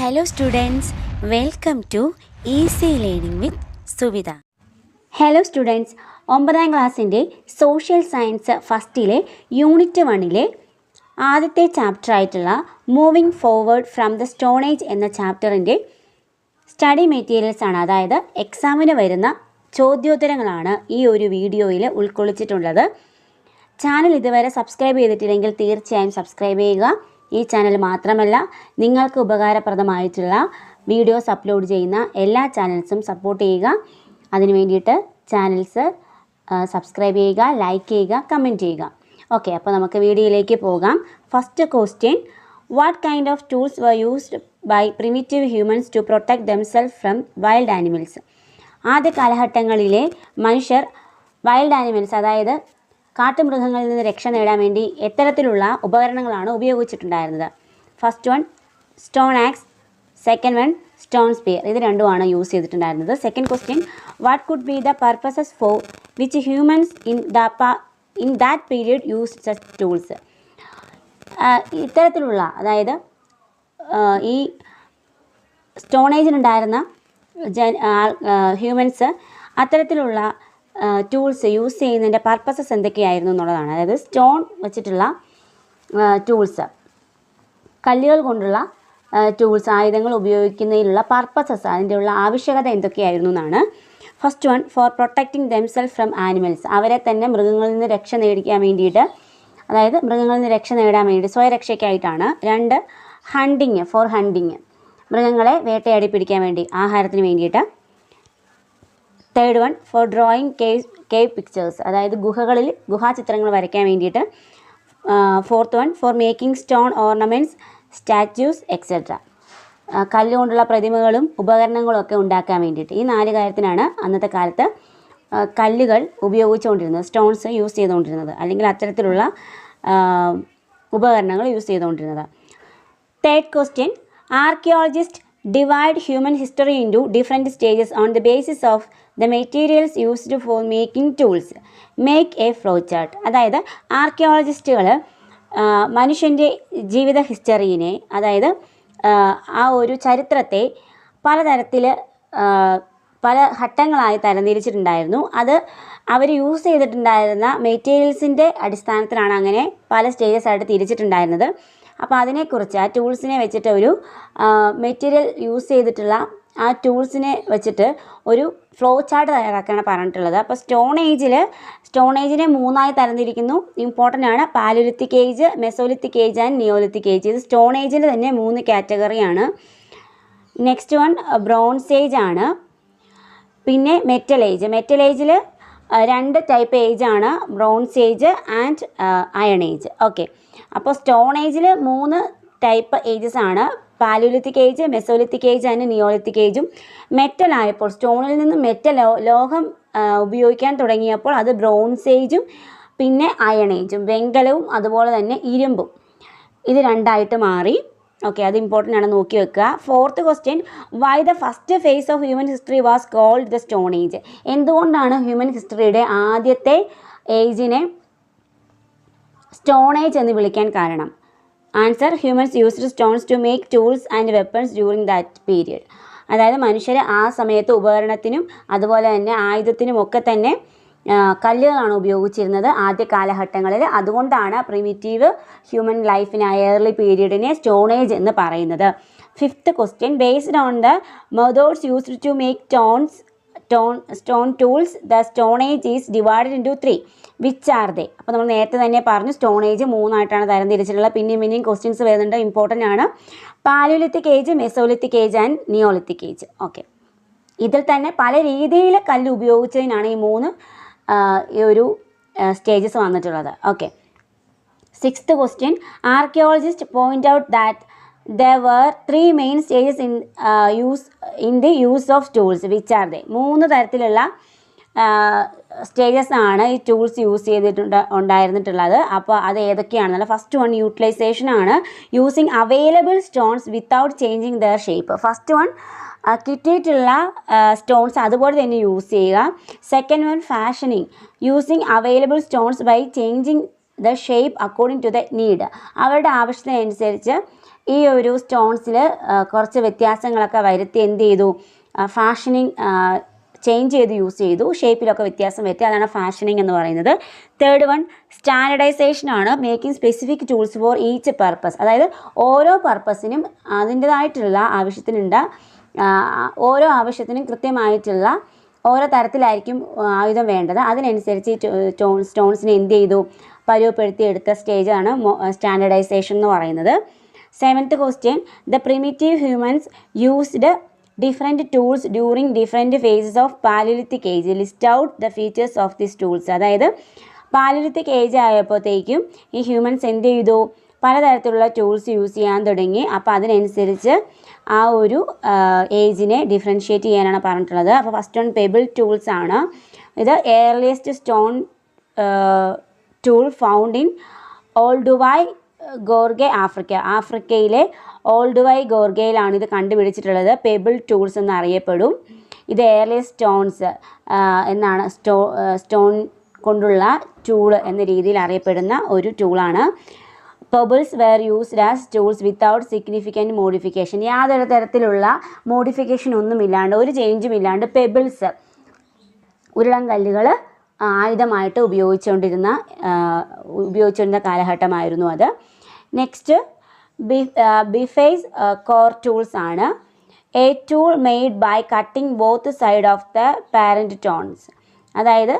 Hello students welcome to easy learning with Suvitha hello students ഒമ്പതാം ക്ലാസ്സിന്റെ social science ഫസ്റ്റിലെ unit വണ്ണിലെ ആദ്യത്തെ chapter ആയിട്ടുള്ള moving forward from the stone age എന്ന ചാപ്റ്ററിന്റെ സ്റ്റഡി മെറ്റീരിയൽസ് ആണ്. അതായത് എക്സാമിന് വരുന്ന ചോദ്യോത്തരങ്ങളാണ് ഈ ഒരു വീഡിയോയിൽ ഉൾക്കൊള്ളിച്ചിട്ടുള്ളത്. ചാനൽ ഇതുവരെ സബ്സ്ക്രൈബ് ചെയ്തിട്ടില്ലെങ്കിൽ തീർച്ചയായും സബ്സ്ക്രൈബ് ചെയ്യുക. ഈ ചാനൽ മാത്രമല്ല നിങ്ങൾക്ക് ഉപകാരപ്രദമായിട്ടുള്ള വീഡിയോസ് അപ്ലോഡ് ചെയ്യുന്ന എല്ലാ ചാനൽസും സപ്പോർട്ട് ചെയ്യുക. അതിനു വേണ്ടിയിട്ട് ചാനൽസ് സബ്സ്ക്രൈബ് ചെയ്യുക ലൈക്ക് ചെയ്യുക കമന്റ് ചെയ്യുക. ഓക്കെ അപ്പോൾ നമുക്ക് വീഡിയോയിലേക്ക് പോകാം. First question what kind of tools were used by primitive humans to protect themself from wild animals ആദ്യ കാലഘട്ടങ്ങളിലെ മനുഷ്യർ വൈൽഡ് ആനിമൽസ് അതായത് കാട്ടുമൃഗങ്ങളിൽ നിന്ന് രക്ഷ നേടാൻ വേണ്ടി എത്തരത്തിലുള്ള ഉപകരണങ്ങളാണ് ഉപയോഗിച്ചിട്ടുണ്ടായിരുന്നത്. First one stone axe second one stone spear ഇത് രണ്ടുമാണ് യൂസ് ചെയ്തിട്ടുണ്ടായിരുന്നത്. Second question what could be the purposes for which humans in the in that period use such tools ഇത്തരത്തിലുള്ള അതായത് ഈ സ്റ്റോണേജിനുണ്ടായിരുന്ന ജൻ ഹ്യൂമൻസ് അത്തരത്തിലുള്ള ടൂൾസ് യൂസ് ചെയ്യുന്നതിന്റെ പർപ്പസസ് എന്തൊക്കെയായിരുന്നു എന്നുള്ളതാണ്. അതായത് സ്റ്റോൺ വെച്ചിട്ടുള്ള ടൂൾസ് കല്ലുകൾ കൊണ്ടുള്ള ടൂൾസ് ആയുധങ്ങൾ ഉപയോഗിക്കുന്നതിനുള്ള പർപ്പസസ് അതിന്റെ ഉള്ള ആവശ്യകത എന്തൊക്കെയായിരുന്നു എന്നാണ്. First one for protecting themself from animals അവരെ തന്നെ മൃഗങ്ങളിൽ നിന്ന് രക്ഷ നേടിക്കാൻ വേണ്ടിയിട്ട് അതായത് മൃഗങ്ങളിൽ നിന്ന് രക്ഷ നേടാൻ വേണ്ടി സ്വയരക്ഷയ്ക്കായിട്ടാണ്. രണ്ട് ഹണ്ടിങ് ഫോർ ഹണ്ടിങ് മൃഗങ്ങളെ വേട്ടയാടി പിടിക്കാൻ വേണ്ടി ആഹാരത്തിന് വേണ്ടിയിട്ട്. Third one for drawing cave cave pictures അതായത് ഗുഹകളിൽ ഗുഹാചിത്രങ്ങൾ വരയ്ക്കാൻ വേണ്ടിയിട്ട് fourth one for making stone ornaments statues etcetera കല്ലുകൊണ്ടുള്ള പ്രതിമകളും ഉപകരണങ്ങളും ഒക്കെ ഉണ്ടാക്കാൻ വേണ്ടിയിട്ട്. ഈ നാല് കാര്യത്തിനാണ് അന്നത്തെ കാലത്ത് കല്ലുകൾ ഉപയോഗിച്ചുകൊണ്ടിരുന്നത് സ്റ്റോൺസ് യൂസ് ചെയ്തുകൊണ്ടിരുന്നത് അല്ലെങ്കിൽ അത്തരത്തിലുള്ള ഉപകരണങ്ങൾ യൂസ് ചെയ്തുകൊണ്ടിരുന്നത്. Third question archaeologist divide human history in two different stages on the basis of the materials used for making tools make a flow chart അതായത് ആർക്കിയോളജിസ്റ്റുകൾ മനുഷ്യന്റെ ജീവിത ഹിസ്റ്ററിനെ അതായത് ആ, ഒരു ചരിത്രത്തെ പലതരത്തിൽ പല ഘട്ടങ്ങളായി തരംതിരിച്ചിട്ടുണ്ടായിരുന്നു. അത് അവർ യൂസ് ചെയ്തിട്ടുണ്ടായിരുന്ന മെറ്റീരിയൽസിന്റെ അടിസ്ഥാനത്തിലാണ് അങ്ങനെ പല സ്റ്റേജസ് ആയിട്ട് തിരിച്ചിട്ടുണ്ടായിരുന്നത്. അപ്പോൾ അതിനെക്കുറിച്ച് ആ ടൂൾസിനെ വെച്ചിട്ട് ഒരു മെറ്റീരിയൽ യൂസ് ചെയ്തിട്ടുള്ള ആ ടൂൾസിനെ വെച്ചിട്ട് ഒരു ഫ്ലോ ചാർട്ട് തയ്യാറാക്കാനാണ് പറഞ്ഞിട്ടുള്ളത്. അപ്പോൾ സ്റ്റോൺ ഏജിൽ സ്റ്റോൺ ഏജിനെ മൂന്നായി തരംതിരിക്കുന്നു. ഇമ്പോർട്ടന്റ് ആണ്. Palaeolithic age mesolithic age and neolithic age ഇത് സ്റ്റോൺ ഏജിൽ തന്നെ മൂന്ന് കാറ്റഗറിയാണ് നെക്സ്റ്റ് വൺ ബ്രോൺസ് ഏജ് ആണ്. പിന്നെ മെറ്റൽ ഏജ് മെറ്റൽ ഏജിൽ രണ്ട് ടൈപ്പ് ഏജ് ആണ്. Bronze age and iron age okay അപ്പോൾ സ്റ്റോൺ ഏജിൽ മൂന്ന് ടൈപ്പ് ഏജസ് ആണ്. Palaeolithic age mesolithic age and neolithic ഏജും metal ആയപ്പോൾ സ്റ്റോണിൽ നിന്ന് മെറ്റൽ ലോഹം ഉപയോഗിക്കാൻ തുടങ്ങിയപ്പോൾ അത് ബ്രോൺസ് ഏജും പിന്നെ അയൺ ഏജും വെങ്കലവും അതുപോലെ തന്നെ ഇരുമ്പും. ഇത് രണ്ടായിട്ട് മാറി. ഓക്കെ അത് ഇമ്പോർട്ടന്റ് ആണ് നോക്കി വെക്കുക. Fourth question why the first phase of human history was called the stone age എന്തുകൊണ്ടാണ് ഹ്യൂമൻ ഹിസ്റ്ററിയുടെ ആദ്യത്തെ ഏജിനെ സ്റ്റോൺ ഏജ് എന്ന് വിളിക്കാൻ കാരണം? Answer humans used stones to make tools and weapons during that period അതായത് മനുഷ്യർ ആ സമയത്ത് ഉപകരണത്തിനും അതുപോലെ തന്നെ ആയുധത്തിനും ഒക്കെ തന്നെ കല്ലുകളാണ് ഉപയോഗിച്ചിരുന്നത് ആദ്യ കാലഘട്ടങ്ങളിൽ അതുകൊണ്ടാണ് പ്രിമിറ്റീവ് ഹ്യൂമൻ ലൈഫിനായ ഏർലി പീരീഡിനെ സ്റ്റോൺ ഏജ് എന്ന് പറയുന്നത്. Fifth question based on the methods used to make stones stone stone tools the stone age is divided into three which are they അപ്പോൾ നമ്മൾ നേരത്തെ തന്നെ പറഞ്ഞു സ്റ്റോൺ ഏജ് മൂന്നായിട്ടാണ് തരംതിരിച്ചിട്ടുള്ളത്. പിന്നെയും പിന്നെയും ക്വസ്റ്റ്യൻസ് വരുന്നുണ്ട്. ഇമ്പോർട്ടന്റ് ആണ്. Palaeolithic age mesolithic age and neolithic age okay ഇതിൽ തന്നെ പല രീതിയിൽ കല്ല് ഉപയോഗിച്ചതിനാണ് ഈ മൂന്ന് ഈ ഒരു സ്റ്റേജസ് വന്നിട്ടുള്ളത്. Okay sixth question archaeologist point out that there were three main stages in use in the use of tools which are they മൂന്ന് തരത്തിലുള്ള സ്റ്റേജസ് ആണ് ഈ ടൂൾസ് യൂസ് ചെയ്തിട്ടുണ്ട് ഉണ്ടായിരുന്നിട്ടുള്ളത്. അപ്പോൾ അത് ഏതൊക്കെയാണെന്നല്ല ഫസ്റ്റ് വൺ യൂട്ടിലൈസേഷൻ ആണ് using available stones without changing their shape first one കിട്ടിയിട്ടുള്ള സ്റ്റോൺസ് അതുപോലെ തന്നെ യൂസ് ചെയ്യുക. Second one fashioning using available stones by changing the shape according to the need അവരുടെ ആവശ്യത്തിനനുസരിച്ച് ഈ ഒരു സ്റ്റോൺസിൽ കുറച്ച് വ്യത്യാസങ്ങളൊക്കെ വരുത്തി എന്ത് ചെയ്തു? ഫാഷനിങ് ചേഞ്ച് ചെയ്ത് യൂസ് ചെയ്തു. ഷേപ്പിലൊക്കെ വ്യത്യാസം വരുത്തി. അതാണ് ഫാഷനിങ് എന്ന് പറയുന്നത്. തേർഡ് വൺ സ്റ്റാൻഡർഡൈസേഷൻ ആണ് making specific tools for each purpose അതായത് ഓരോ പർപ്പസിനും അതിന്റെതായിട്ടുള്ള ആവശ്യത്തിനുണ്ട ഓരോ ആവശ്യത്തിനും കൃത്യമായിട്ടുള്ള ഓരോ തരത്തിലായിരിക്കും ആയുധം വേണ്ടത്. അതിനനുസരിച്ച് സ്റ്റോൺസിനെ എന്ത് ചെയ്തു? പരുവപ്പെടുത്തി എടുത്ത സ്റ്റേജാണ് സ്റ്റാൻഡർഡൈസേഷൻ എന്ന് പറയുന്നത്. Seventh question the primitive humans used different tools during different phases of palaeolithic age list out the features of this tools അതായത് പാലിലിത്തിക് ഏജ് ആയപ്പോഴത്തേക്കും ഈ ഹ്യൂമൻസ് എന്ത് ചെയ്തു? പലതരത്തിലുള്ള ടൂൾസ് യൂസ് ചെയ്യാൻ തുടങ്ങി. അപ്പോൾ അതിനനുസരിച്ച് ആ ഒരു ഏജിനെ ഡിഫറൻഷ്യേറ്റ് ചെയ്യാനാണ് പറഞ്ഞിട്ടുള്ളത്. അപ്പോൾ ഫസ്റ്റ് വൺ പെബിൾ ടൂൾസ് ആണ്. ഇത് earliest stone tool found in Olduvai Gorge Africa. ആഫ്രിക്കയിലെ ഓൾഡ് വൈ ഗോർഗയിലാണ് ഇത് കണ്ടുപിടിച്ചിട്ടുള്ളത്. Payable tools എന്നറിയപ്പെടും. ഇത് എയർലെസ് സ്റ്റോൺസ് എന്നാണ് സ്റ്റോ സ്റ്റോൺ കൊണ്ടുള്ള ടൂൾ എന്ന രീതിയിൽ അറിയപ്പെടുന്ന ഒരു ടൂളാണ്. Pebbles were used as tools without significant modification. യാതൊരു തരത്തിലുള്ള മോഡിഫിക്കേഷൻ ഒന്നും ഇല്ലാണ്ട് ഒരു ചേഞ്ചും ഇല്ലാണ്ട് പെബിൾസ് ഉരുളൻ കല്ലുകൾ ആയുധമായിട്ട് ഉപയോഗിച്ചുകൊണ്ടിരുന്ന ഉപയോഗിച്ചുകൊണ്ടിരുന്ന കാലഘട്ടമായിരുന്നു അത്. Next B biface core tools ആണ്. A tool made by cutting both side of the parent stones അതായത്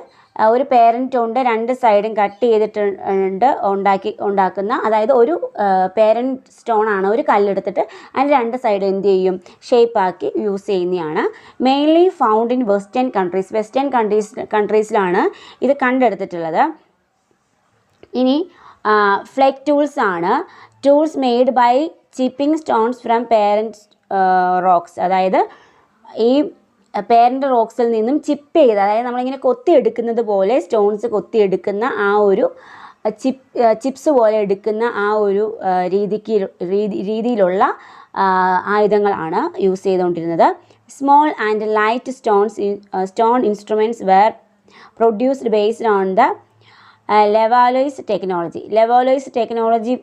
ഒരു പേരന്റ് ടോണിന്റെ രണ്ട് സൈഡും കട്ട് ചെയ്തിട്ടുണ്ട് ഉണ്ടാക്കി ഉണ്ടാക്കുന്ന അതായത് ഒരു പേരന്റ് സ്റ്റോൺ ആണ് ഒരു കല്ലെടുത്തിട്ട് അതിന്റെ രണ്ട് സൈഡ് എന്ത് ചെയ്യും? ഷേപ്പാക്കി യൂസ് ചെയ്യുന്നതാണ്. Mainly found in western countries western countries കൺട്രീസിലാണ് ഇത് കണ്ടെടുത്തിട്ടുള്ളത്. ഇനി ഫ്ലെക് ടൂൾസ് ആണ്. Tools made by chipping stones from parent rocks അതായത് ഈ പേരന്റ് റോക്സിൽ നിന്നും ചിപ്പ് ചെയ്ത് അതായത് നമ്മളിങ്ങനെ കൊത്തിയെടുക്കുന്നത് പോലെ സ്റ്റോൺസ് കൊത്തിയെടുക്കുന്ന ആ ഒരു ചിപ്പ് ചിപ്സ് പോലെ എടുക്കുന്ന ആ ഒരു രീതിക്ക് രീതി രീതിയിലുള്ള ആയുധങ്ങളാണ് യൂസ് ചെയ്തുകൊണ്ടിരുന്നത്. Small and light stones stone instruments were produced based on the Levallois technology Levallois technology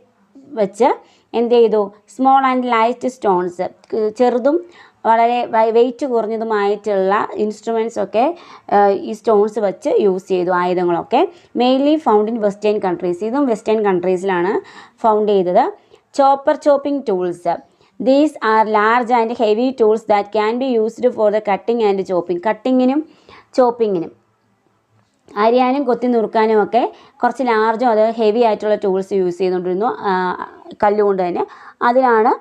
വെച്ച് എന്ത് ചെയ്തു? സ്മോൾ ആൻഡ് ലൈറ്റ് സ്റ്റോൺസ് ചെറുതും വളരെ വെയിറ്റ് കുറഞ്ഞതുമായിട്ടുള്ള ഇൻസ്ട്രുമെൻസ് ഒക്കെ ഈ സ്റ്റോൺസ് വെച്ച് യൂസ് ചെയ്തു ആയുധങ്ങളൊക്കെ. Mainly found in western countries ഇതും വെസ്റ്റേൺ കൺട്രീസിലാണ് ഫൗണ്ട് ചെയ്തത്. Chopper chopping tools these are large and heavy tools that can be used for the cutting and chopping കട്ടിങ്ങിനും ചോപ്പിങ്ങിനും അരിയാനും കൊത്തി നുറുക്കാനും ഒക്കെ കുറച്ച് ലാർജും അത് ഹെവി ആയിട്ടുള്ള ടൂൾസ് യൂസ് ചെയ്തുകൊണ്ടിരുന്നു. കല്ലുകൊണ്ട് തന്നെ. അതിലാണ്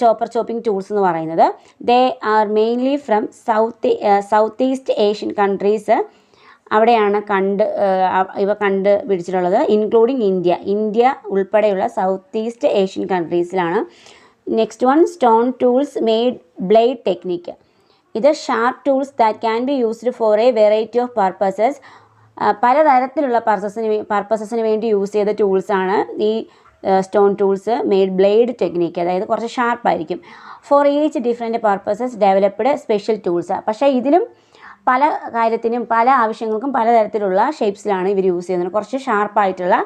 ചോപ്പർ ചോപ്പിംഗ് ടൂൾസ് എന്ന് പറയുന്നത്. They are mainly from south south east Asian countries അവിടെയാണ് കണ്ട് ഇവ കണ്ട് പിടിച്ചിട്ടുള്ളത്. ഇൻക്ലൂഡിങ് ഇന്ത്യ ഇന്ത്യ ഉൾപ്പെടെയുള്ള south east Asian കൺട്രീസിലാണ് next one stone tools made blade technique ഇത് sharp tools that can be used for a variety of purposes പലതരത്തിലുള്ള പർപ്പസിന് പർപ്പസസിന് വേണ്ടി യൂസ് ചെയ്ത ടൂൾസാണ് ഈ stone tools made blade technique അതായത് കുറച്ച് ഷാർപ്പായിരിക്കും for each different purposes developed special tools പക്ഷേ ഇതിലും പല കാര്യത്തിനും പല ആവശ്യങ്ങൾക്കും പലതരത്തിലുള്ള ഷേപ്സിലാണ് ഇവർ യൂസ് ചെയ്യുന്നത്. കുറച്ച് ഷാർപ്പായിട്ടുള്ള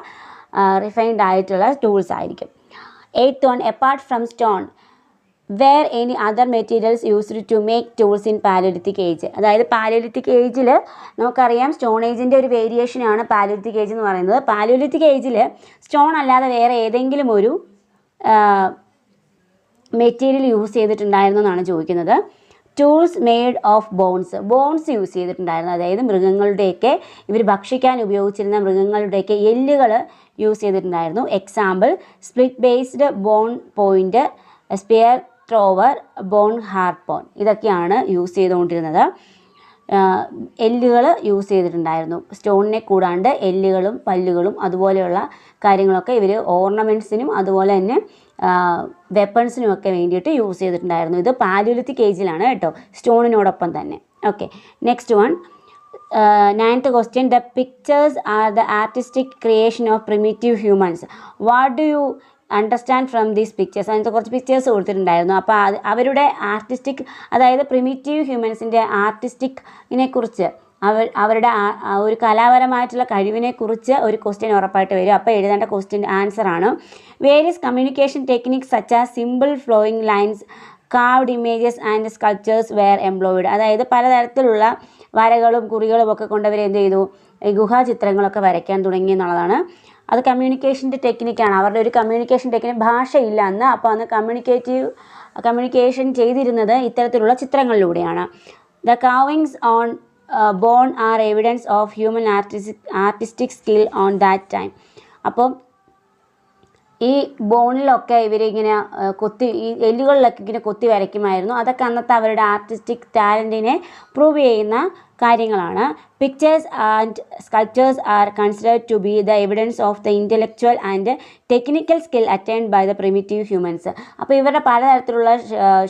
റിഫൈൻഡ് ആയിട്ടുള്ള ടൂൾസ് ആയിരിക്കും. Eighth one apart from stone were any other materials used to make tools in palaeolithic age അതായത് പാലോലിത്തിക് ഏജിൽ നമുക്കറിയാം സ്റ്റോൺ ഏജിന്റെ ഒരു വേരിയേഷനാണ് പാലോലിത്തിക് ഏജ് എന്ന് പറയുന്നത്. പാലോലിത്തിക് ഏജിൽ സ്റ്റോൺ അല്ലാതെ വേറെ ഏതെങ്കിലും ഒരു മെറ്റീരിയൽ യൂസ് ചെയ്തിട്ടുണ്ടായിരുന്നു എന്നാണ് ചോദിക്കുന്നത്. Tools made of bones bones use ചെയ്തിട്ടുണ്ടായിരുന്നു. അതായത് മൃഗങ്ങളുടെയൊക്കെ ഇവർ ഭക്ഷിക്കാൻ ഉപയോഗിച്ചിരുന്ന മൃഗങ്ങളുടെയൊക്കെ എല്ലുകൾ യൂസ് ചെയ്തിട്ടുണ്ടായിരുന്നു. Example split based bone point spear thrower bone harpoon ഇതൊക്കെയാണ് യൂസ് ചെയ്തുകൊണ്ടിരുന്നത്. എല്ലുകൾ യൂസ് ചെയ്തിട്ടുണ്ടായിരുന്നു. സ്റ്റോണിനെ കൂടാണ്ട് എല്ലുകളും പല്ലുകളും അതുപോലെയുള്ള കാര്യങ്ങളൊക്കെ ഇവർ ഓർണമെന്റ്സിനും അതുപോലെ തന്നെ വെപ്പൺസിനും ഒക്കെ വേണ്ടിയിട്ട് യൂസ് ചെയ്തിട്ടുണ്ടായിരുന്നു. ഇത് പാലുലിത്തിക് ഏജിലാണ് കേട്ടോ. സ്റ്റോണിനോടൊപ്പം തന്നെ. Okay next one ninth question the pictures are the artistic creation of primitive humans what do you understand from these pictures അതിനകത്ത് കുറച്ച് പിക്ചേഴ്സ് കൊടുത്തിട്ടുണ്ടായിരുന്നു. അപ്പോൾ അത് അവരുടെ ആർട്ടിസ്റ്റിക് അതായത് പ്രിമിറ്റീവ് ഹ്യൂമൻസിന്റെ ആർട്ടിസ്റ്റിക്കിനെ കുറിച്ച് അവർ അവരുടെ ആ- ഒരു കലാപരമായിട്ടുള്ള കഴിവിനെക്കുറിച്ച് ഒരു ക്വസ്റ്റ്യൻ ഉറപ്പായിട്ട് വരും. അപ്പോൾ എഴുതേണ്ട ക്വസ്റ്റ്യൻ ആൻസർ ആണ്. Various communication techniques such as simple flowing lines carved images and sculptures were employed അതായത് പലതരത്തിലുള്ള വരകളും കുറികളും ഒക്കെ കൊണ്ടവർ എന്ത് ചെയ്തു? ഗുഹാചിത്രങ്ങളൊക്കെ വരയ്ക്കാൻ തുടങ്ങി എന്നുള്ളതാണ്. അത് കമ്മ്യൂണിക്കേഷന്റെ ടെക്നിക്കാണ് അവരുടെ ഒരു കമ്മ്യൂണിക്കേഷൻ ടെക്നിക്ക് ഭാഷയില്ല അന്ന്. അപ്പോൾ അന്ന് കമ്മ്യൂണിക്കേറ്റീവ് കമ്മ്യൂണിക്കേഷൻ ചെയ്തിരുന്നത് ഇത്തരത്തിലുള്ള ചിത്രങ്ങളിലൂടെയാണ്. The carvings on bone are evidence of human artistic artistic skill on that time അപ്പം ഈ ബോണിലൊക്കെ ഇവരിങ്ങനെ കൊത്തി ഈ എല്ലുകളിലൊക്കെ ഇങ്ങനെ കൊത്തി വരയ്ക്കുമായിരുന്നു. അതൊക്കെ അന്നത്തെ അവരുടെ ആർട്ടിസ്റ്റിക് ടാലന്റിനെ പ്രൂവ് ചെയ്യുന്ന കാര്യങ്ങളാണ്. Pictures and sculptures are considered to be the evidence of the intellectual and technical skill attained by the primitive humans അപ്പോൾ ഇവരുടെ പലതരത്തിലുള്ള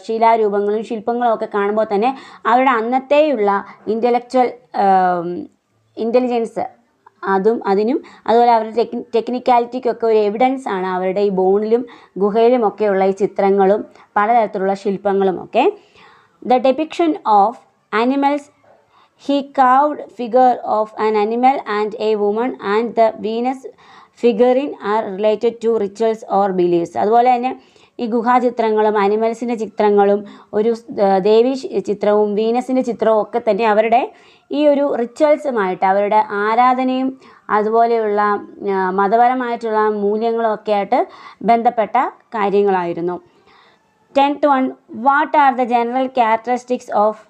ശിലാരൂപങ്ങളും ശില്പങ്ങളും ഒക്കെ കാണുമ്പോൾ തന്നെ അവരുടെ അന്നത്തെയുള്ള ഇന്റലക്ച്വൽ ഇന്റലിജൻസ് അതും അതിനും. അതുപോലെ അവരുടെ ടെക് ടെക്നിക്കാലിറ്റിക്കൊക്കെ ഒരു എവിഡൻസ് ആണ് അവരുടെ ഈ ബോണിലും ഗുഹയിലും ഒക്കെയുള്ള ഈ ചിത്രങ്ങളും പലതരത്തിലുള്ള ശില്പങ്ങളും ഒക്കെ. The depiction of animals he carved figure of an animal and a woman and the Venus figurine are related to rituals or beliefs. അതുപോലെ തന്നെ ഈ ഗുഹാചിത്രങ്ങളും അനിമൽസിന്റെ ചിത്രങ്ങളും ഒരു ദേവി ചിത്രവും വീനസിന്റെ ചിത്രവും ഒക്കെ തന്നെ അവരുടെ ഈ ഒരു റിച്വൽസുമായിട്ട് അവരുടെ ആരാധനയും അതുപോലെയുള്ള മതപരമായിട്ടുള്ള മൂല്യങ്ങളും ഒക്കെ ആയിട്ട് ബന്ധപ്പെട്ട കാര്യങ്ങളായിരുന്നു. Tenth one what are the general characteristics of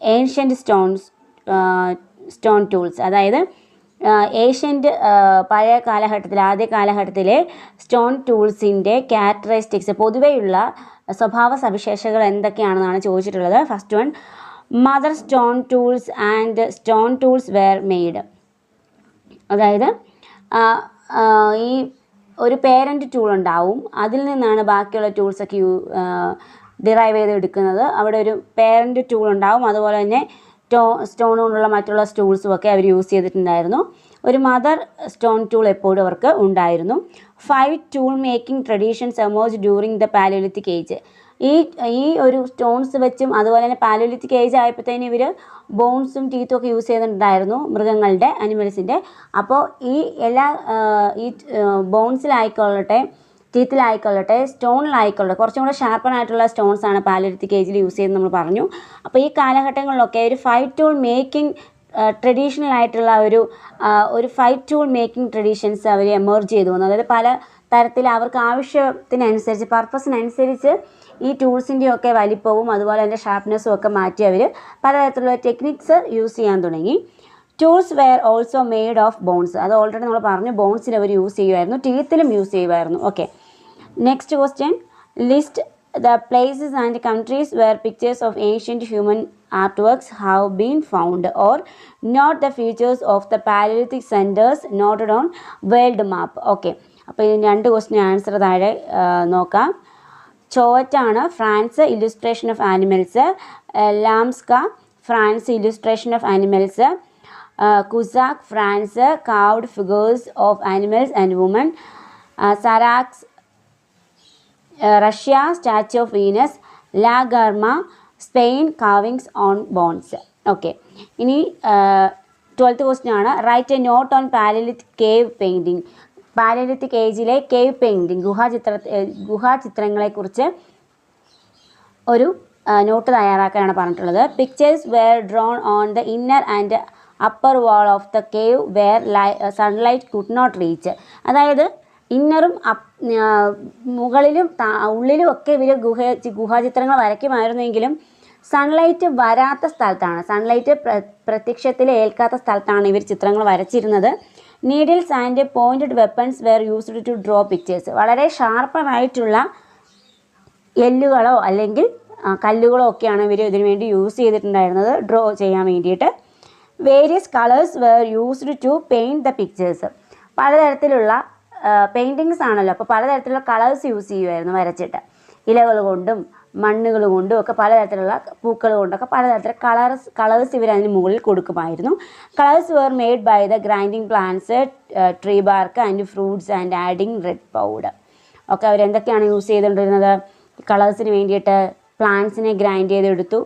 ancient stones stone tools അതായത് ഏഷ്യന്റ് പഴയ കാലഘട്ടത്തിൽ ആദ്യ കാലഘട്ടത്തിലെ സ്റ്റോൺ ടൂൾസിന്റെ ക്യാരക്ടറിസ്റ്റിക്സ് പൊതുവെയുള്ള സ്വഭാവ സവിശേഷതകൾ എന്തൊക്കെയാണെന്നാണ് ചോദിച്ചിട്ടുള്ളത്. First one mother stone tools and stone tools were made. അതായത് ഈ ഒരു പേരന്റ് ടൂൾ ഉണ്ടാവും അതിൽ നിന്നാണ് ബാക്കിയുള്ള ടൂൾസൊക്കെ യൂ ഡിറൈവ് ചെയ്ത് എടുക്കുന്നത് അവിടെ ഒരു പേരന്റ് ടൂൾ ഉണ്ടാവും അതുപോലെ തന്നെ സ്റ്റോ സ്റ്റോൺ കൊണ്ടുള്ള മറ്റുള്ള സ്റ്റൂൾസും ഒക്കെ അവർ യൂസ് ചെയ്തിട്ടുണ്ടായിരുന്നു. ഒരു മദർ സ്റ്റോൺ ടൂൾ എപ്പോഴും അവർക്ക് ഉണ്ടായിരുന്നു. Five tool making traditions emerge during the Palaeolithic age. ഈ ഈ ഒരു സ്റ്റോൺസ് വെച്ചും അതുപോലെ തന്നെ പാലോലിത്തിക് ഏജ് ആയപ്പോഴത്തേന് ഇവർ ബോൺസും ടീത്തും ഒക്കെ യൂസ് ചെയ്തിട്ടുണ്ടായിരുന്നു മൃഗങ്ങളുടെ അനിമൽസിന്റെ. അപ്പോൾ ഈ എല്ലാ ഈ ബോൺസിലായിക്കൊള്ളട്ടെ ടീത്തിലായിക്കൊള്ളട്ടെ സ്റ്റോണിലായിക്കൊള്ളട്ടെ കുറച്ചും കൂടെ ഷാർപ്പൺ ആയിട്ടുള്ള സ്റ്റോൺസ് ആണ് പാലോലിത്തിക് ഏജിൽ യൂസ് ചെയ്യുന്നത് നമ്മൾ പറഞ്ഞു. അപ്പോൾ ഈ കാലഘട്ടങ്ങളിലൊക്കെ ഒരു ഫൈവ് ടൂൾ മേക്കിംഗ് ട്രഡീഷണൽ ആയിട്ടുള്ള ഒരു ഒരു ഫൈവ് ടൂൾ മേക്കിംഗ് ട്രഡീഷൻസ് അവർ എമേർജ് ചെയ്തു വന്നു. അതായത് പല തരത്തിൽ അവർക്ക് ആവശ്യത്തിനനുസരിച്ച് പർപ്പസിനനുസരിച്ച് ഈ ടൂൾസിന്റെയൊക്കെ വലിപ്പവും അതുപോലെ തന്നെ ഷാർപ്നെസ്സും ഒക്കെ മാറ്റി അവർ പലതരത്തിലുള്ള ടെക്നിക്സ് യൂസ് ചെയ്യാൻ തുടങ്ങി. Tools were also made of bones അത് ഓൾറെഡി നമ്മൾ പറഞ്ഞു ബോൺസിൽ അവർ യൂസ് ചെയ്യുമായിരുന്നു ടീത്തിലും യൂസ് ചെയ്യുമായിരുന്നു okay next question list the places and countries where pictures of ancient human art works have been found or not the features of the palaeolithic centres noted on world map okay അപ്പോൾ ഇതിന് രണ്ട് ക്വസ്റ്റിന് answer താഴെ ആ, നോക്കാം ചോവറ്റാണ് France illustration of animals Lascaux France illustration of animals Cussac France carved figures of animals and woman സറാക്സ് Russia statue of Venus ലാഗർമ Spain carvings on bones okay ഇനി twelfth question ആണ്. Write a note on Palaeolith cave painting Palaeolith കേജിലെ cave painting ഗുഹാചിത്ര ഗുഹാചിത്രങ്ങളെക്കുറിച്ച് ഒരു note തയ്യാറാക്കാനാണ് പറഞ്ഞിട്ടുള്ളത്. Pictures were drawn on the inner and upper wall of the cave where lie sunlight could not reach അതായത് ഇന്നറും മുകളിലും ഉള്ളിലും ഒക്കെ ഇവർ ഗുഹ ഗുഹാചിത്രങ്ങൾ വരയ്ക്കുമായിരുന്നെങ്കിലും സൺലൈറ്റ് വരാത്ത സ്ഥലത്താണ്. സൺലൈറ്റ് പ്ര പ്രത്യക്ഷത്തിൽ ഏൽക്കാത്ത സ്ഥലത്താണ് ഇവർ ചിത്രങ്ങൾ വരച്ചിരുന്നത്. Needles and pointed weapons were used to draw pictures വളരെ ഷാർപ്പറായിട്ടുള്ള എല്ലുകളോ അല്ലെങ്കിൽ കല്ലുകളോ ഒക്കെയാണ് ഇവർ ഇതിനു വേണ്ടി യൂസ് ചെയ്തിട്ടുണ്ടായിരുന്നത് ഡ്രോ ചെയ്യാൻ വേണ്ടിയിട്ട്. Various colours were used to paint the pictures പലതരത്തിലുള്ള പെയിന്റിങ്സ് ആണല്ലോ. അപ്പോൾ പലതരത്തിലുള്ള കളേഴ്സ് യൂസ് ചെയ്യുമായിരുന്നു വരച്ചിട്ട്. ഇലകൾ കൊണ്ടും മണ്ണുകൾ കൊണ്ടും ഒക്കെ പലതരത്തിലുള്ള പൂക്കൾ കൊണ്ടൊക്കെ പലതരത്തിലുള്ള കളേഴ്സ് കളേഴ്സ് ഇവർ അതിന് മുകളിൽ കൊടുക്കുമായിരുന്നു. Colours were made by the grinding plants tree bark and fruits and adding red powder ഒക്കെ അവരെന്തൊക്കെയാണ് യൂസ് ചെയ്തുകൊണ്ടിരുന്നത്? കളേഴ്സിന് വേണ്ടിയിട്ട് പ്ലാന്റ്സിനെ ഗ്രൈൻഡ് ചെയ്തെടുത്തു.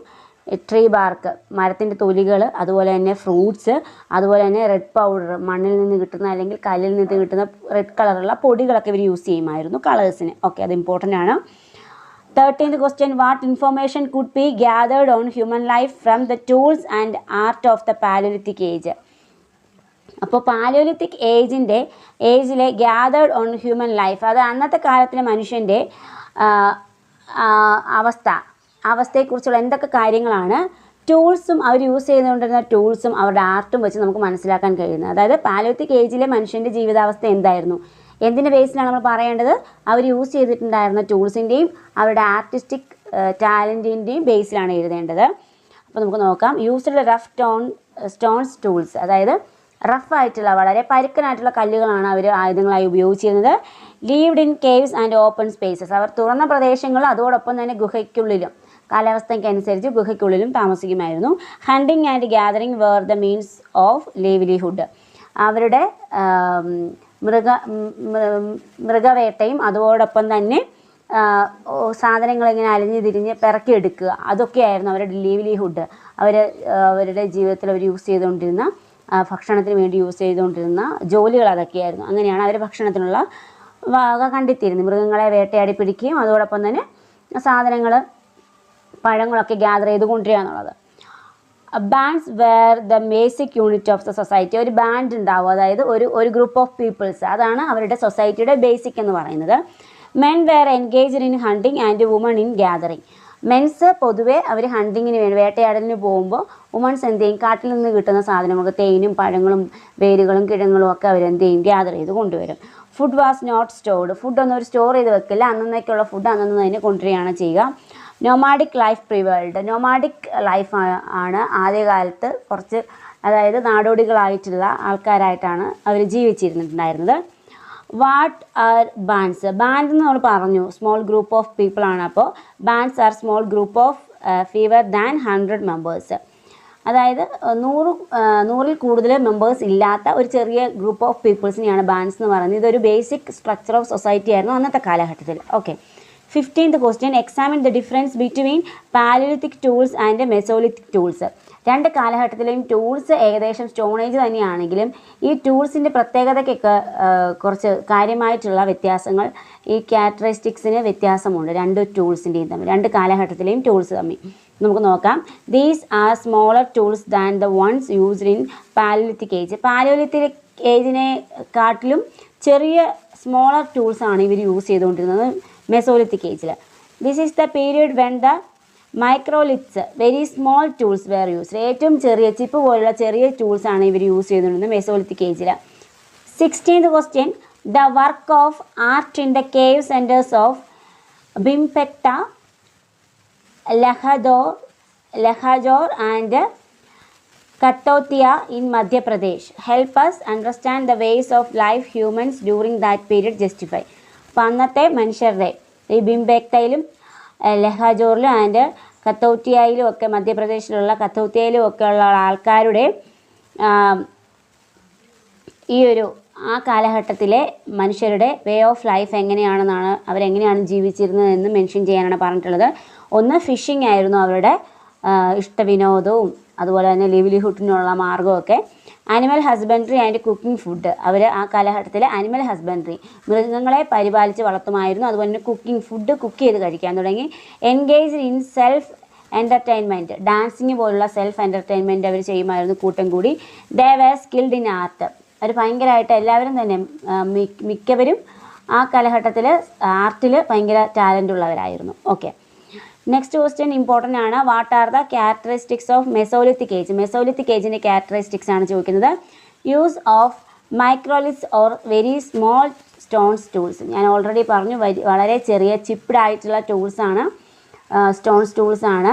ട്രീ ബാർക്ക് മരത്തിന്റെ തൊലികൾ അതുപോലെ തന്നെ ഫ്രൂട്ട്സ് അതുപോലെ തന്നെ റെഡ് പൗഡർ മണ്ണിൽ നിന്ന് കിട്ടുന്ന അല്ലെങ്കിൽ കല്ലിൽ നിന്ന് കിട്ടുന്ന റെഡ് കളറുള്ള പൊടികളൊക്കെ ഇവർ യൂസ് ചെയ്യുമായിരുന്നു കളേഴ്സിന് ഓക്കെ അത് ഇമ്പോർട്ടന്റ് ആണ്. Thirteenth question what information could be gathered on human life from the tools and art of the Palaeolithic age അപ്പോൾ പാലോലിത്തിക് ഏജിന്റെ ഏജിലെ ഗ്യാതേർഡ് ഓൺ ഹ്യൂമൻ ലൈഫ് അത് അന്നത്തെ കാലത്തിലെ മനുഷ്യന്റെ അവസ്ഥ. അവസ്ഥയെക്കുറിച്ചുള്ള എന്തൊക്കെ കാര്യങ്ങളാണ് ടൂൾസും അവർ യൂസ് ചെയ്തുകൊണ്ടിരുന്ന ടൂൾസും അവരുടെ ആർട്ടും വെച്ച് നമുക്ക് മനസ്സിലാക്കാൻ കഴിയുന്നത്. അതായത് പാലോത്തിക് ഏജിലെ മനുഷ്യന്റെ ജീവിതാവസ്ഥ എന്തായിരുന്നു? എന്തിന്റെ ബേസിലാണ് നമ്മൾ പറയേണ്ടത്? അവർ യൂസ് ചെയ്തിട്ടുണ്ടായിരുന്ന ടൂൾസിന്റെയും അവരുടെ ആർട്ടിസ്റ്റിക് ടാലന്റിന്റെയും ബേസിലാണ് എഴുതേണ്ടത്. അപ്പോൾ നമുക്ക് നോക്കാം. Used rough tone stones tools അതായത് റഫ് ആയിട്ടുള്ള വളരെ പരുക്കനായിട്ടുള്ള കല്ലുകളാണ് അവർ ആയുധങ്ങളായി ഉപയോഗിച്ചിരുന്നത്. Lived in caves and open spaces അവർ തുറന്ന പ്രദേശങ്ങളും അതോടൊപ്പം തന്നെ ഗുഹയ്ക്കുള്ളിലും. കാലാവസ്ഥയ്ക്ക് അനുസരിച്ച് ഗുഹയ്ക്കുള്ളിലും താമസിക്കുമായിരുന്നു. Hunting and gathering were the means of livelihood അവരുടെ മൃഗ മൃഗവേട്ടയും അതോടൊപ്പം തന്നെ സാധനങ്ങൾ ഇങ്ങനെ അലിഞ്ഞ് തിരിഞ്ഞ് പിറക്കിയെടുക്കുക. അതൊക്കെയായിരുന്നു അവരുടെ ലീവ്ലിഹുഡ് അവർ അവരുടെ ജീവിതത്തിൽ അവർ യൂസ് ചെയ്തുകൊണ്ടിരുന്ന ഭക്ഷണത്തിന് വേണ്ടി യൂസ് ചെയ്തുകൊണ്ടിരുന്ന ജോലികൾ അതൊക്കെയായിരുന്നു. അങ്ങനെയാണ് അവർ ഭക്ഷണത്തിനുള്ള വക കണ്ടെത്തിയിരുന്നത്. മൃഗങ്ങളെ വേട്ടയാടി പിടിക്കുകയും അതോടൊപ്പം തന്നെ സാധനങ്ങൾ പഴങ്ങളൊക്കെ ഗ്യാദർ ചെയ്ത് bands were the basic unit of the society ഒരു ബാൻഡ് ഉണ്ടാവും. അതായത് ഒരു ഒരു ഗ്രൂപ്പ് ഓഫ് പീപ്പിൾസ് അതാണ് അവരുടെ സൊസൈറ്റിയുടെ ബേസിക് എന്ന് പറയുന്നത്. Men were engaged in hunting and women in gathering men's പൊതുവേ അവർ ഹണ്ടിങ്ങിന് വേണ്ടി വേട്ടയാടലിന് പോകുമ്പോൾ വുമൺസ് എന്ത് ചെയ്യും? കാട്ടിൽ നിന്ന് കിട്ടുന്ന സാധനങ്ങൾ തേനും പഴങ്ങളും വേരുകളും കിഴങ്ങളും ഒക്കെ അവരെന്ത് ചെയ്യും? ഗ്യാദർ ചെയ്ത് കൊണ്ടുവരും. ഫുഡ് വാസ് നോട്ട് സ്റ്റോർഡ് ഫുഡൊന്നും ഒരു സ്റ്റോർ ചെയ്ത് വെക്കില്ല. അന്നേക്കുള്ള ഫുഡ് അന്നു തന്നെ കൊണ്ടുവരികയാണ് ചെയ്യുക. Nomadic life prevailed nomadic life ആണ് ആദ്യകാലത്ത് കുറച്ച് അതായത് നാടോടികളായിട്ടുള്ള ആൾക്കാരായിട്ടാണ് അവർ ജീവിച്ചിരുന്നിട്ടുണ്ടായിരുന്നത്. വാട്ട് ആർ ബാൻസ് ബാൻഡ് എന്ന് നമ്മൾ പറഞ്ഞു സ്മോൾ ഗ്രൂപ്പ് ഓഫ് പീപ്പിൾ ആണ് അപ്പോൾ bands are small group of fewer than hundred members അതായത് നൂറ് നൂറിൽ കൂടുതൽ മെമ്പേഴ്സ് ഇല്ലാത്ത ഒരു ചെറിയ ഗ്രൂപ്പ് ഓഫ് പീപ്പിൾസിനെയാണ് ബാൻസ് എന്ന് പറയുന്നത്. ഇതൊരു ബേസിക് സ്ട്രക്ചർ ഓഫ് സൊസൈറ്റി ആയിരുന്നു അന്നത്തെ കാലഘട്ടത്തിൽ. Okay fifteenth question examine the difference between Palaeolithic tools and Mesolithic tools രണ്ട് കാലഘട്ടത്തിലെയും ടൂൾസ് ഏകദേശം സ്റ്റോണേജ് തന്നെയാണെങ്കിലും ഈ ടൂൾസിന്റെ പ്രത്യേകതയ്ക്കൊക്കെ കുറച്ച് കാര്യമായിട്ടുള്ള വ്യത്യാസങ്ങൾ ഈ ക്യാരക്ടറിസ്റ്റിക്സിന് വ്യത്യാസമുണ്ട്. രണ്ട് ടൂൾസിന്റെയും തമ്മിൽ രണ്ട് കാലഘട്ടത്തിലെയും ടൂൾസ് തമ്മിൽ. നമുക്ക് നോക്കാം. These are smaller tools than the ones used in Palaeolithic age Palaeolithic ഏജിനെ കാട്ടിലും ചെറിയ സ്മോളർ ടൂൾസാണ് ഇവർ യൂസ് ചെയ്തുകൊണ്ടിരുന്നത്. മെസോലിത്തിക് ഏജിൽ this is the period when the microliths very small tools were use ഏറ്റവും ചെറിയ ചിപ്പ് പോലുള്ള ചെറിയ ടൂൾസ് ആണ് ഇവർ യൂസ് ചെയ്തുകൊണ്ടിരുന്നത് മെസോലിത്തിക് ഏജിൽ sixteenth question the work of art in the cave centres of ബിംപെക്ട ലഹദോർ ലഹജോർ and കട്ടോത്തിയ in Madhya Pradesh help us understand the ways of life humans during that period justify അപ്പം അന്നത്തെ മനുഷ്യരുടെ ഈ ബിംബേക്തയിലും ലഹാജോറിലും ആൻഡ് കത്തൗത്തിയയിലും ഒക്കെ മധ്യപ്രദേശിലുള്ള കത്തൗത്തിയയിലും ഒക്കെ ഉള്ള ആൾക്കാരുടെ ഈ ഒരു ആ കാലഘട്ടത്തിലെ മനുഷ്യരുടെ വേ ഓഫ് ലൈഫ് എങ്ങനെയാണെന്നാണ് അവരെങ്ങനെയാണ് ജീവിച്ചിരുന്നതെന്ന് മെൻഷൻ ചെയ്യാനാണ് പറഞ്ഞിട്ടുള്ളത്. ഒന്ന് ഫിഷിംഗ് ആയിരുന്നു അവരുടെ ഇഷ്ടവിനോദവും അതുപോലെ തന്നെ ലിവ്ലിഹുഡിനുള്ള മാർഗമൊക്കെ animal husbandry and cooking food അവർ ആ കാലഘട്ടത്തിൽ ആനിമൽ ഹസ്ബൻഡറി മൃഗങ്ങളെ പരിപാലിച്ച് വളർത്തുമായിരുന്നു. അതുപോലെ തന്നെ കുക്കിംഗ് ഫുഡ് കുക്ക് ചെയ്ത് കഴിക്കാൻ തുടങ്ങി. Engage in self entertainment dancing പോലുള്ള സെൽഫ് എന്റർടൈൻമെന്റ് അവർ ചെയ്യുമായിരുന്നു കൂട്ടം കൂടി. ദേ സ്കിൽഡ് ഇൻ ആർട്ട് അവർ ഭയങ്കരമായിട്ട് എല്ലാവരും തന്നെ മിക്കവരും ആ കാലഘട്ടത്തിൽ ആർട്ടിൽ ഭയങ്കര ടാലന്റ് ഉള്ളവരായിരുന്നു. ഓക്കെ നെക്സ്റ്റ് ക്വസ്റ്റ്യൻ ഇമ്പോർട്ടന്റ് ആണ്. What are the characteristics of Mesolithic age Mesolithic ഏജിന്റെ characteristics ആണ് ചോദിക്കുന്നത്. Use of microliths or very small stones tools ഞാൻ ഓൾറെഡി പറഞ്ഞു വളരെ ചെറിയ ചിപ്ഡ് ആയിട്ടുള്ള ടൂൾസാണ് സ്റ്റോൺസ് ടൂൾസാണ്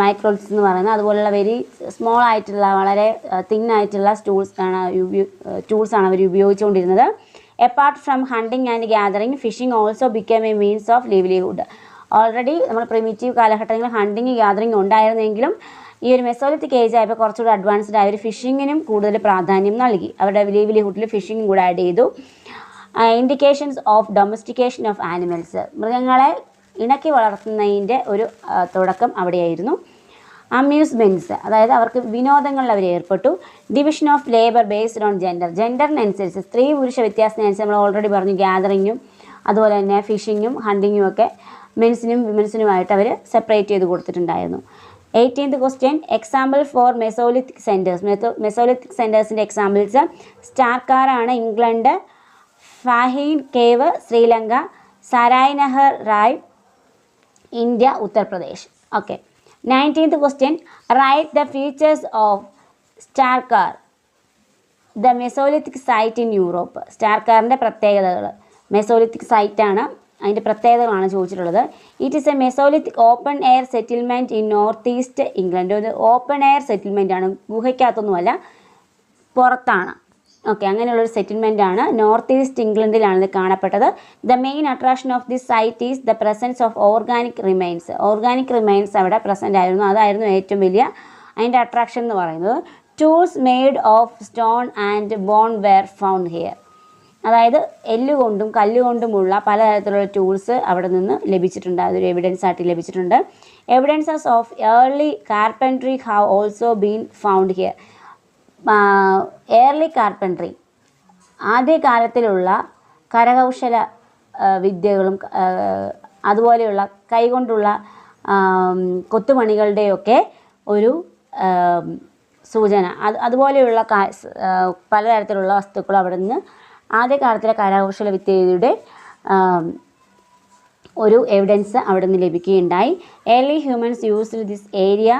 മൈക്രോൾസ് എന്ന് പറയുന്നത്. അതുപോലുള്ള വെരി സ്മോൾ ആയിട്ടുള്ള വളരെ തിൻ ആയിട്ടുള്ള സ്റ്റൂൾസ് ആണ് ടൂൾസ് ആണ് അവർ ഉപയോഗിച്ചുകൊണ്ടിരുന്നത്. Apart from hunting and gathering fishing also become a means of livelihood already നമ്മൾ പ്രിമിറ്റീവ് കാലഘട്ടങ്ങളിൽ ഹണ്ടിങ് ഗ്യാതറിങ് ഉണ്ടായിരുന്നെങ്കിലും ഈ ഒരു മെസോലിത്തിക് ഏജ് ആയപ്പോൾ കുറച്ചുകൂടി അഡ്വാൻസ്ഡ് ആയ ഒരു ഫിഷിങ്ങിനും കൂടുതൽ പ്രാധാന്യം നൽകി. അവരുടെ ലിവ്ലിഹുഡിൽ ഫിഷിംഗ് കൂടെ ആഡ് ചെയ്തു. Indications of domestication of animals മൃഗങ്ങളെ ഇണക്കി വളർത്തുന്നതിന്റെ ഒരു തുടക്കം അവിടെയായിരുന്നു. അമ്യൂസ്മെന്റ്സ് അതായത് അവർക്ക് വിനോദങ്ങളിൽ അവർ ഏർപ്പെട്ടു. Division of labour based on gender ജെൻഡറിനനുസരിച്ച് സ്ത്രീ പുരുഷ വ്യത്യാസത്തിനനുസരിച്ച് നമ്മൾ ഓൾറെഡി പറഞ്ഞു ഗ്യാതറിങ്ങും അതുപോലെ തന്നെ ഫിഷിങ്ങും ഹണ്ടിങ്ങും ഒക്കെ മെൻസിനും വിമൻസിനുമായിട്ട് അവർ സെപ്പറേറ്റ് ചെയ്ത് കൊടുത്തിട്ടുണ്ടായിരുന്നു. Eighteenth question example for Mesolithic centres Mesolithic സെന്റേഴ്സിന്റെ examples സ്റ്റാർക്കാറാണ് England ഫാഹീൻ cave Sri Lanka Sarai നഹർ Rai India Uttar Pradesh. Okay nineteenth question write the features of സ്റ്റാർക്കാർ. The Mesolithic site in Europe സ്റ്റാർക്കാറിന്റെ പ്രത്യേകതകൾ മെസോലിത്തിക് സൈറ്റാണ് അതിന്റെ പ്രത്യേകതകളാണ് ചോദിച്ചിട്ടുള്ളത്. It is A Mesolithic open air settlement in north east England ഒരു open air settlement ആണ്. ഗുഹയ്ക്കകത്തൊന്നുമല്ല പുറത്താണ്. Okay അങ്ങനെയുള്ളൊരു settlement ആണ് north east ഇംഗ്ലണ്ടിലാണ് ഇത് കാണപ്പെട്ടത്. The main attraction of this site is the presence of organic remains organic remains അവിടെ present ആയിരുന്നു. അതായിരുന്നു ഏറ്റവും വലിയ അതിന്റെ അട്രാക്ഷൻ എന്ന് പറയുന്നത്. Tools made of stone and bone were found here അതായത് എല്ലുകൊണ്ടും കല്ലുകൊണ്ടുമുള്ള പലതരത്തിലുള്ള ടൂൾസ് അവിടെ നിന്ന് ലഭിച്ചിട്ടുണ്ട്. അതൊരു എവിഡൻസ് ആയിട്ട് ലഭിച്ചിട്ടുണ്ട്. Evidences of early carpentry have also been found here early carpentry ആദ്യകാലത്തിലുള്ള കരകൗശല വിദ്യകളും അതുപോലെയുള്ള കൈകൊണ്ടുള്ള കൊത്തുപണികളുടെയൊക്കെ ഒരു സൂചന. അത് അതുപോലെയുള്ള പലതരത്തിലുള്ള വസ്തുക്കൾ അവിടെ നിന്ന് ആദ്യകാലത്തിലെ കരകൗശല വിദ്യയുടെ ഒരു എവിഡൻസ് അവിടെ നിന്ന് ലഭിക്കുകയുണ്ടായി. Early humans used this area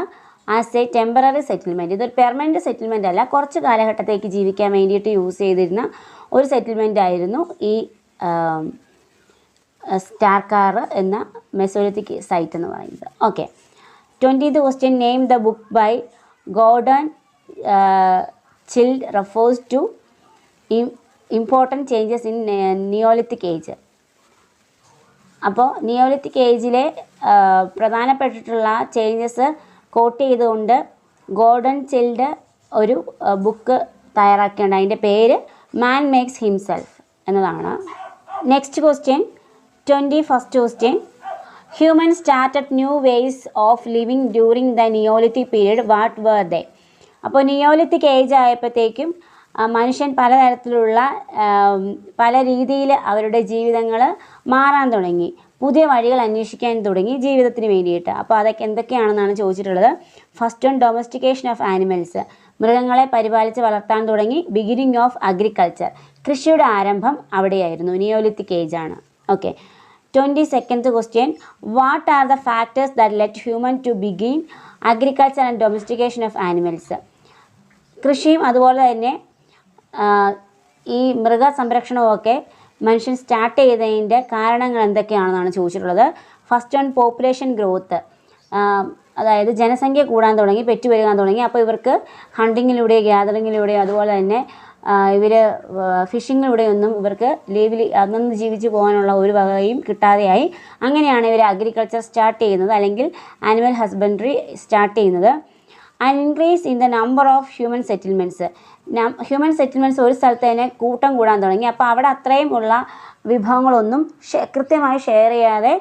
as a temporary settlement ഇതൊരു പെർമനന്റ് സെറ്റിൽമെന്റ് അല്ല കുറച്ച് കാലഘട്ടത്തേക്ക് ജീവിക്കാൻ വേണ്ടിയിട്ട് യൂസ് ചെയ്തിരുന്ന ഒരു സെറ്റിൽമെന്റ് ആയിരുന്നു ഈ സ്റ്റാർക്കാർ എന്ന മെസോലിത്തിക് സൈറ്റ് എന്ന് പറയുന്നത്. Okay twentieth question name the book by Gordon Childe refers to important changes in Neolithic age അപ്പോൾ നിയോലിത്തിക് ഏജിലെ പ്രധാനപ്പെട്ടിട്ടുള്ള ചേഞ്ചസ് കോട്ട് ചെയ്തുകൊണ്ട് ഗോൾഡൻ ചിൽഡ് ഒരു ബുക്ക് തയ്യാറാക്കിയുണ്ട് അതിന്റെ പേര് മാൻ മേക്സ് ഹിംസെൽഫ് എന്നതാണ്. Next question twenty first question human started new ways of living during the Neolithic period what were they അപ്പോൾ നിയോലിത്തിക് ഏജ് ആയപ്പോഴത്തേക്കും മനുഷ്യൻ പലതരത്തിലുള്ള പല രീതിയിൽ അവരുടെ ജീവിതങ്ങൾ മാറാൻ തുടങ്ങി. പുതിയ വഴികൾ അന്വേഷിക്കാൻ തുടങ്ങി ജീവിതത്തിന് വേണ്ടിയിട്ട്. അപ്പോൾ അതൊക്കെ എന്തൊക്കെയാണെന്നാണ് ചോദിച്ചിട്ടുള്ളത്. First on domestication of animals മൃഗങ്ങളെ പരിപാലിച്ച് വളർത്താൻ തുടങ്ങി. ബിഗിനിങ് ഓഫ് അഗ്രികൾച്ചർ കൃഷിയുടെ ആരംഭം അവിടെയായിരുന്നു. നിയോലിത്തിക് ഏജ് ആണ്. Okay twenty second question what are the factors that let human to begin agriculture and domestication of animals കൃഷിയും അതുപോലെ തന്നെ ഈ മൃഗസംരക്ഷണമൊക്കെ മനുഷ്യൻ സ്റ്റാർട്ട് ചെയ്തതിന്റെ കാരണങ്ങൾ എന്തൊക്കെയാണെന്നാണ് ചോദിച്ചിട്ടുള്ളത്. ഫസ്റ്റ് ഓൺ പോപ്പുലേഷൻ ഗ്രോത്ത് അതായത് ജനസംഖ്യ കൂടാൻ തുടങ്ങി പെറ്റു വരികാൻ തുടങ്ങി. അപ്പോൾ ഇവർക്ക് ഹണ്ടിങ്ങിലൂടെ ഗ്യാതറിങ്ങിലൂടെ അതുപോലെ തന്നെ ഇവർ ഫിഷിങ്ങിലൂടെയൊന്നും ഇവർക്ക് ലീവിൽ അന്നു ജീവിച്ചു പോകാനുള്ള ഒരു വകയും കിട്ടാതെയായി. അങ്ങനെയാണ് ഇവർ അഗ്രികൾച്ചർ സ്റ്റാർട്ട് ചെയ്യുന്നത് അല്ലെങ്കിൽ ആനിമൽ ഹസ്ബൻഡറി സ്റ്റാർട്ട് ചെയ്യുന്നത്. And increase in the number of human settlements human settlements ഒരു സ്ഥലത്ത് തന്നെ കൂട്ടം കൂടാൻ തുടങ്ങി. അപ്പോൾ അവിടെ അത്രയും ഉള്ള വിഭവങ്ങളൊന്നും കൃത്യമായി ഷെയർ ചെയ്യാതെ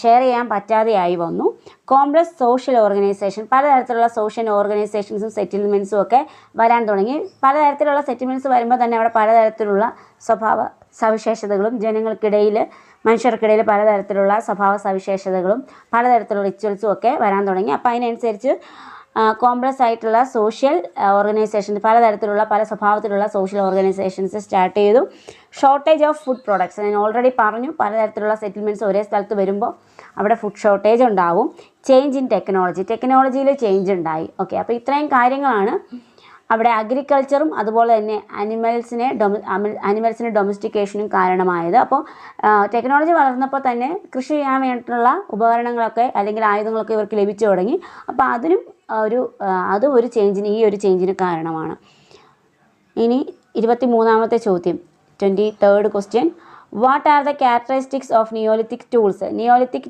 ഷെയർ ചെയ്യാൻ പറ്റാതെയായി വന്നു. കോംപ്ലക്സ് സോഷ്യൽ ഓർഗനൈസേഷൻ പലതരത്തിലുള്ള സോഷ്യൽ ഓർഗനൈസേഷൻസും സെറ്റിൽമെന്റ്സും ഒക്കെ വരാൻ തുടങ്ങി. പലതരത്തിലുള്ള സെറ്റിൽമെന്റ്സ് വരുമ്പോൾ തന്നെ അവിടെ പലതരത്തിലുള്ള സ്വഭാവ സവിശേഷതകളും ജനങ്ങൾക്കിടയിൽ മനുഷ്യർക്കിടയിൽ പലതരത്തിലുള്ള സ്വഭാവ സവിശേഷതകളും പലതരത്തിലുള്ള റിച്വൽസും ഒക്കെ വരാൻ തുടങ്ങി. അപ്പോൾ അതിനനുസരിച്ച് കോംപ്ലക്സ് ആയിട്ടുള്ള സോഷ്യൽ ഓർഗനൈസേഷൻ പലതരത്തിലുള്ള പല സ്വഭാവത്തിലുള്ള സോഷ്യൽ ഓർഗനൈസേഷൻസ് സ്റ്റാർട്ട് ചെയ്തു. ഷോർട്ടേജ് ഓഫ് ഫുഡ് പ്രോഡക്ട്സ് ഞാൻ ഓൾറെഡി പറഞ്ഞു പലതരത്തിലുള്ള സെറ്റിൽമെന്റ്സ് ഒരേ സ്ഥലത്ത് വരുമ്പോൾ അവിടെ ഫുഡ് ഷോർട്ടേജ് ഉണ്ടാവും. ചേഞ്ച് ഇൻ ടെക്നോളജി ടെക്നോളജിയിൽ ചേഞ്ച് ഉണ്ടായി. ഓക്കെ അപ്പോൾ ഇത്രയും കാര്യങ്ങളാണ്. അവിടെ അഗ്രികൾച്ചറും അതുപോലെ തന്നെ അനിമൽസിനെ ഡൊമ അനിമൽസിന് ഡൊമസ്റ്റിക്കേഷനും കാരണമായത്. അപ്പോൾ ടെക്നോളജി വളർന്നപ്പോൾ തന്നെ കൃഷി ചെയ്യാൻ വേണ്ടിയിട്ടുള്ള ഉപകരണങ്ങളൊക്കെ അല്ലെങ്കിൽ ആയുധങ്ങളൊക്കെ ഇവർക്ക് ലഭിച്ചു തുടങ്ങി. അപ്പോൾ അതിനും ഒരു അത് ഒരു ചേഞ്ചിന് ഈ ഒരു ചേഞ്ചിന് കാരണമാണ്. ഇനി ഇരുപത്തി മൂന്നാമത്തെ ചോദ്യം. Twenty third question what are the characteristics of Neolithic tools Neolithic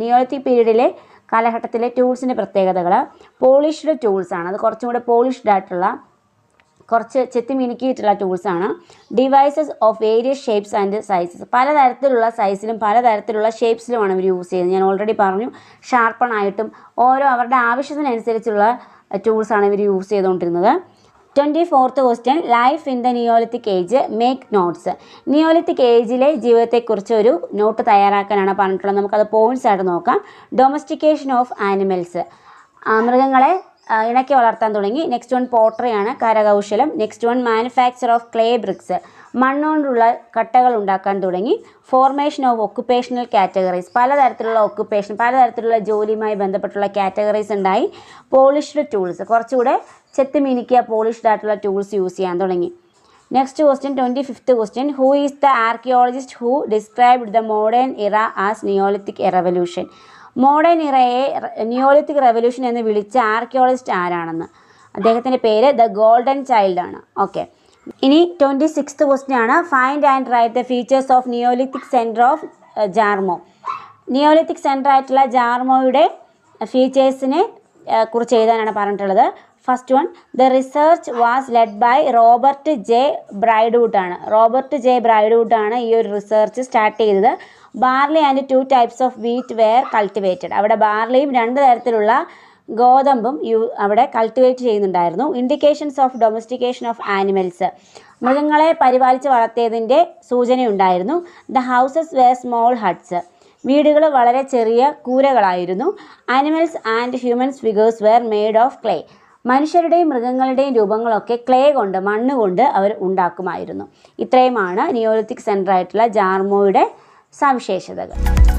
Neolithic പീരീഡിലെ കാലഘട്ടത്തിലെ ടൂൾസിന്റെ പ്രത്യേകതകൾ പോളിഷ്ഡ് ടൂൾസാണ് അത് കുറച്ചും കൂടെ പോളിഷ്ഡ് ആയിട്ടുള്ള കുറച്ച് ചെത്തി മിനുക്കിയിട്ടുള്ള ടൂൾസാണ് devices of various shapes and sizes പലതരത്തിലുള്ള സൈസിലും പലതരത്തിലുള്ള ഷേപ്സിലുമാണ് ഇവർ യൂസ് ചെയ്യുന്നത്. ഞാൻ ഓൾറെഡി പറഞ്ഞു ഷാർപ്പണായിട്ടും ഓരോ അവരുടെ ആവശ്യത്തിനനുസരിച്ചുള്ള ടൂൾസാണ് ഇവർ യൂസ് ചെയ്തുകൊണ്ടിരുന്നത്. Twenty fourth question life in the Neolithic age make notes Neolithic ഏജിലെ ജീവിതത്തെക്കുറിച്ച് ഒരു നോട്ട് തയ്യാറാക്കാനാണ് പറഞ്ഞിട്ടുള്ളത്. നമുക്കത് പോയിന്റ്സ് ആയിട്ട് നോക്കാം. ഡൊമസ്റ്റിക്കേഷൻ ഓഫ് ആനിമൽസ് മൃഗങ്ങളെ ഇണക്കി വളർത്താൻ തുടങ്ങി. നെക്സ്റ്റ് വൺ പോട്ടറിയാണ് കരകൗശലം. Next one manufacture of clay bricks മണ്ണുകൊണ്ടുള്ള കട്ടകൾ ഉണ്ടാക്കാൻ തുടങ്ങി. ഫോർമേഷൻ ഓഫ് ഒക്കുപ്പേഷണൽ കാറ്റഗറീസ് പലതരത്തിലുള്ള ഒക്കുപ്പേഷൻ പലതരത്തിലുള്ള ജോലിയുമായി ബന്ധപ്പെട്ടുള്ള കാറ്റഗറീസ് ഉണ്ടായി. പോളിഷ്ഡ് ടൂൾസ് കുറച്ചുകൂടെ ചെത്ത് മിനിക്കുക പോളിഷ്ഡ് ആയിട്ടുള്ള ടൂൾസ് യൂസ് ചെയ്യാൻ തുടങ്ങി. Next question twenty fifth question who is the archaeologist who described the modern era as Neolithic revolution modern ഇറയെ Neolithic revolution എന്ന് വിളിച്ച ആർക്കിയോളജിസ്റ്റ് ആരാണെന്ന്? അദ്ദേഹത്തിന്റെ പേര് ദ ഗോൾഡൻ ചൈൽഡ് ആണ്. ഓക്കെ. ഇനി ട്വന്റി സിക്സ്ത് ക്വസ്റ്റ്യൻ ആണ്. Find and write the features of neolithic centre of Jarmo. Neolithic centre ആയിട്ടുള്ള ജാർമോയുടെ ഫീച്ചേഴ്സിനെ കുറിച്ച് എഴുതാനാണ് പറഞ്ഞിട്ടുള്ളത്. First one the research was led by Robert J Braidwood ആണ്. റോബർട്ട് ജെ ബ്രൈഡ്വുഡ് ആണ് ഈ ഒരു റിസർച്ച് സ്റ്റാർട്ട് ചെയ്തത്. Barley and two types of wheat were cultivated. അവിടെ ബാർലിയും രണ്ട് തരത്തിലുള്ള ഗോതമ്പും യു അവിടെ കൾട്ടിവേറ്റ് ചെയ്യുന്നുണ്ടായിരുന്നു. Indications of domestication of animals. മൃഗങ്ങളെ പരിപാലിച്ച് വളർത്തിയതിന്റെ സൂചനയുണ്ടായിരുന്നു. The houses were small huts. വീടുകൾ വളരെ ചെറിയ കൂരകളായിരുന്നു. Animals and humans figures were made of clay. മനുഷ്യരുടെയും മൃഗങ്ങളുടെയും രൂപങ്ങളൊക്കെ ക്ലേ കൊണ്ട് മണ്ണ് കൊണ്ട് അവർ ഉണ്ടാക്കുമായിരുന്നു. ഇത്രയുമാണ് നിയോളിത്തിക് സെന്ററായിട്ടുള്ള ജാർമോയുടെ സവിശേഷതകൾ.